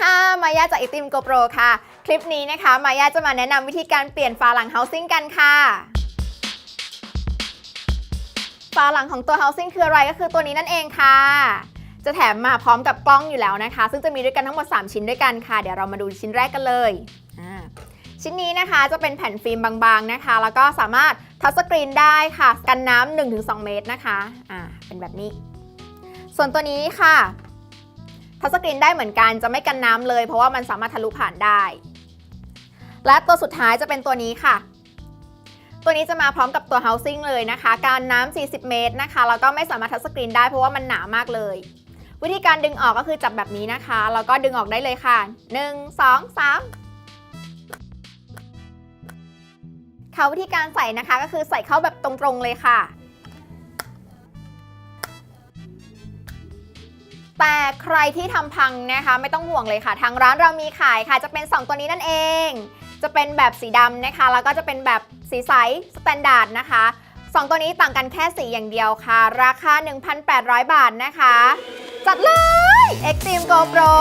ค่ะ มายาจากอิติมโกโปรค่ะ คลิปนี้นะคะ มายาจะมาแนะนำวิธีการเปลี่ยนฝาหลัง housing กันค่ะ ฝาหลังของตัว housing คืออะไรก็คือตัวนี้นั่นเองค่ะ จะแถมมาพร้อมกับกล้องอยู่แล้วนะคะ ซึ่งจะมีด้วยกันทั้งหมด 3 ชิ้นด้วยกันค่ะ เดี๋ยวเรามาดูชิ้นแรกกันเลย ชิ้นนี้นะคะจะเป็นแผ่นฟิล์มบางๆนะคะ แล้วก็สามารถทัชสกรีนได้ค่ะ กันน้ำ1-2 เมตรนะคะ อ่า เป็นแบบนี้ ส่วนตัวนี้ค่ะ ทัชสกรีนได้เหมือนกันจะไม่กันน้ำเลย เพราะว่ามันสามารถทะลุผ่านได้ และตัวสุดท้ายจะเป็นตัวนี้ค่ะ ตัวนี้จะมาพร้อมกับตัว housing เลยนะคะ การน้ำ 40 เมตรนะคะแล้วก็ไม่สามารถทัชสกรีนได้เพราะว่ามันหนามากเลย วิธีการดึงออกก็คือจับแบบนี้นะคะแล้วก็ดึงออกได้เลยค่ะ 1 2 3ค่ะวิธีการใส่นะคะก็คือใส่เข้าแบบตรงๆเลยค่ะ แต่ใครที่ทำพังนะคะ ไม่ต้องห่วงเลยค่ะ ทางร้านเรามีขายค่ะ จะเป็น 2 ตัวนี้นั่นเอง จะเป็นแบบสีดำนะคะ แล้วก็จะเป็นแบบสีใสสแตนดาร์ดนะคะ 2 ตัวนี้ต่างกันแค่สีอย่างเดียวค่ะ ราคา 1,800 บาทนะคะ จัดเลย Extreme GoPro